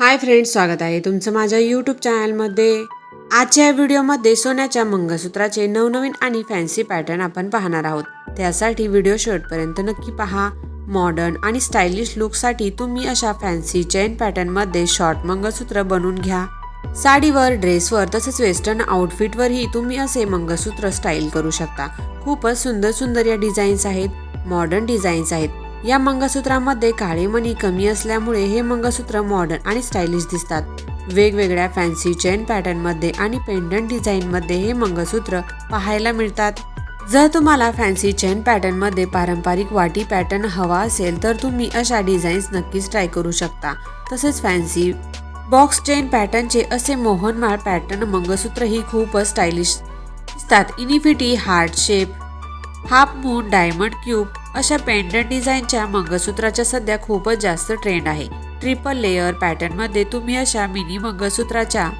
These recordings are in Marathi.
हाय फ्रेंड्स स्वागत आहे तुमचं माझ्या यूट्यूब चॅनलमध्ये आजच्या या व्हिडिओमध्ये सोन्याच्या मंगळसूत्राचे नवनवीन आणि फॅन्सी पॅटर्न आपण पाहणार आहोत. त्यासाठी व्हिडिओ शेवटपर्यंत नक्की पहा. मॉडर्न आणि स्टायलिश लुकसाठी तुम्ही अशा फॅन्सी चेन पॅटर्नमध्ये शॉर्ट मंगळसूत्र बनवून घ्या. साडीवर ड्रेसवर तसेच वेस्टर्न आउटफिटवरही तुम्ही असे मंगळसूत्र स्टाईल करू शकता. खूपच सुंदर सुंदर या डिझाईन्स आहेत. मॉडर्न डिझाईन्स आहेत. या मंगळसूत्रामध्ये काळे मणी कमी असल्यामुळे हे मंगळसूत्र मॉडर्न आणि स्टायलिश दिसतात. वेगवेगळ्या फॅन्सी चेन पॅटर्नमध्ये आणि पेंडंट डिझाईनमध्ये हे मंगळसूत्र पाहायला मिळतात. जर तुम्हाला फॅन्सी चेन पॅटर्नमध्ये पारंपरिक वाटी पॅटर्न हवा असेल तर तुम्ही अशा डिझाईन्स नक्कीच ट्राय करू शकता. तसेच फॅन्सी बॉक्स चेन पॅटर्नचे असे मोहनमाळ पॅटर्न मंगळसूत्रही खूपच स्टायलिश दिसतात. Infinity heart shape half moon diamond cube अशा पेंडंट डिझाईनच्या मंगळसूत्राच्या सध्या खूपच जास्त ट्रेंड आहे. ट्रिपल लेयर पॅटर्नमध्ये तुम्ही अशा मिनी मंगळसूत्राच्या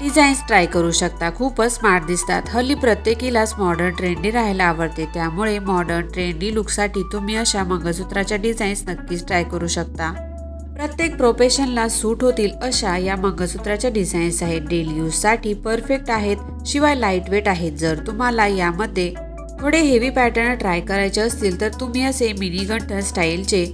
डिझाईन्स ट्राय करू शकता. खूपच स्मार्ट दिसतात. हल्ली प्रत्येकीलाच मॉडर्न ट्रेंडी राहायला आवडते. त्यामुळे मॉडर्न ट्रेंडी लुकसाठी तुम्ही अशा मंगळसूत्राच्या डिझाईन्स नक्कीच ट्राय करू शकता. प्रत्येक प्रोफेशनला सूट होतील अशा या मंगळसूत्राच्या डिझाईन्स आहेत. डेली यूजसाठी परफेक्ट आहेत. शिवाय लाइट वेट आहेत. जर तुम्हाला यामध्ये थोडे हेवी पॅटर्न ट्राय करायचे असतील तर तुम्ही असे मिनी गंठन स्टाईलचे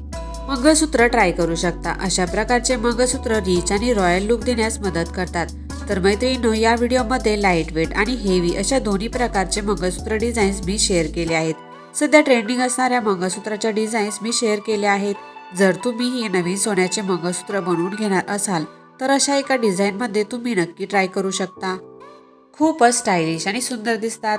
मंगळसूत्र ट्राय करू शकता. अशा प्रकारचे मंगळसूत्र रिच आणि रॉयल लुक देण्यास मदत करतात. तर मैत्रिणींनो या व्हिडिओमध्ये लाइट वेट आणि हेवी अशा दोन्ही प्रकारचे मंगळसूत्र डिझाईन्स मी शेअर केले आहेत. सध्या ट्रेंडिंग असणाऱ्या मंगळसूत्राच्या डिझाईन्स मी शेअर केल्या आहेत. जर तुम्ही हे नवीन सोन्याचे मंगळसूत्र बनवून घेणार असाल तर अशा एका डिझाईनमध्ये तुम्ही नक्की ट्राय करू शकता. खूपच स्टायलिश आणि सुंदर दिसतात.